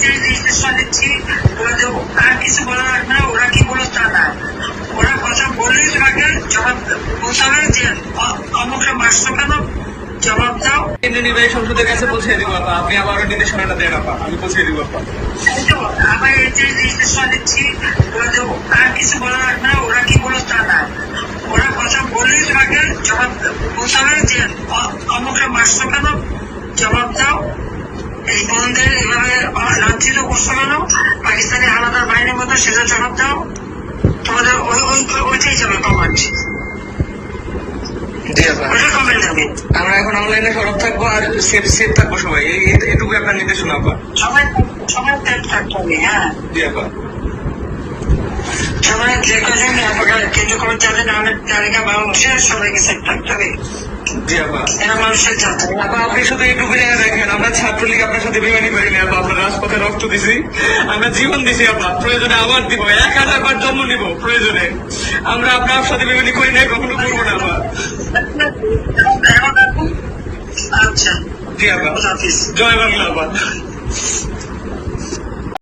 যে নির্দেশনা দিচ্ছি। আর কিছু বলা লাগবে না ওরা কি বলো তা না। ওরা কথা বললেই তোমাকে জবাব বলতে হবে যে অমুকটা মারছো কেন? জবাব দাও। কেন্দ্রীয় নির্বাহী সংসদের কাছে পৌঁছে দিব আপা। আপনি আবারও নির্দেশনাটা দেন আপা। আমি পৌঁছে দিব আপা। আবার এই যে নির্দেশনা দিচ্ছি। আর কিছু বলা লাগবে না ওরা কি বলো তা না। ওরা কথা বললেই তোমাকে জবাব বলতে হবে যে অমুকটা মারছো কেন? জবাব দাও। এই বোনদের এভাবে লাঞ্ছিত করছ কেন পাকিস্তানি আলাদা বাহিনীর মতো সেটা জবাব দাও। তোমাদের ওই ওই ওইটাই যাবে কমান্ড আমরা এখন অনলাইনে সরব থাকব আর সেফ সেফ থাকব সবাই। এই- আপনার নির্দেশনা আপা সবাই সবাই থাকতে হবে হ্যাঁ। জি আপা সবাই যে কজন আপনার কেন্দ্র কমিটি যাদের নামের তালিকা বাংলাদেশের সবাইকে সেট থাকতে হবে। জি আপা এরা মানুষের আপা আপনি শুধু দেখেন আমরা ছাত্রলীগ আপনার সাথে বিমানি করিনি আপা আপনার রাজপথে রক্ত দিছি আমরা জীবন দিছি আপা প্রয়োজনে আবার দিব এক হাজার বার জন্ম নিব প্রয়োজনে। আমরা আপনার সাথে বিমানি করি নাই কখনো করব না আপা আচ্ছা। জি আপা জয় বাংলা আপা